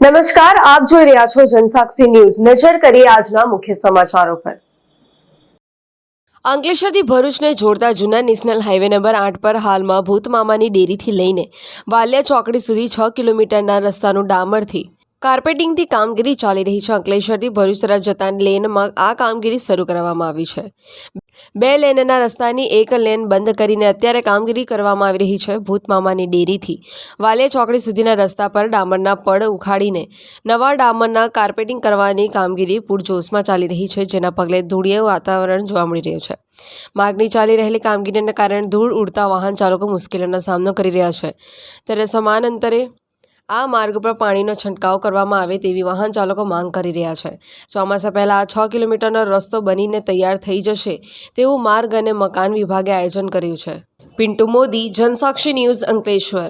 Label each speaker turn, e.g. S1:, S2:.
S1: નમસ્કાર, આપ જોઈ રહ્યા છો જનસાક્ષી ન્યૂઝ. નજર કરીએ આજના મુખ્ય સમાચારો પર. અંકલેશ્વરથી ભરૂચને જોડતા જૂના નેશનલ હાઈવે નંબર આઠ પર હાલમાં ભૂતમામાની ડેરીથી લઈને વાલિયા ચોકડી સુધી છ કિલોમીટરના રસ્તાનું ડામરથી કાર્પેટિંગથી કામગીરી ચાલી રહી છે. અંકલેશ્વરથી ભરૂચ તરફ જતા લેનમાં આ કામગીરી શરૂ કરવામાં આવી છે. બે લેનના રસ્તાની એક લેન બંધ કરીને અત્યારે કામગીરી કરવામાં આવી રહી છે ભૂતમામાની ડેરીથી. વાલિયા ચોકડી સુધીના રસ્તા પર ડામરના પડ ઉખાડીને નવા ડામરના કાર્પેટિંગ કરવાની કામગીરી પૂરજોશમાં ચાલી રહી છે, જેના પગલે ધૂળિયું વાતાવરણ જોવા મળી રહ્યું છે. માર્ગની ચાલી રહેલી કામગીરીને કારણે ધૂળ ઉડતા વાહન ચાલકો મુશ્કેલીનો સામનો કરી રહ્યા છે. ત્યારે સમાન અંતરે આ માર્ગ પર પાણીનો છંટકાવ કરવામાં આવે તેવી વાહન ચાલકો માંગ કરી રહ્યા છે. ચોમાસા પહેલાં આ છ કિલોમીટરનો રસ્તો બનીને તૈયાર થઈ જશે તેવું માર્ગ અને મકાન વિભાગે આયોજન કર્યું છે. પિન્ટુ મોદી, જનસાક્ષી ન્યૂઝ અંકલેશ્વર.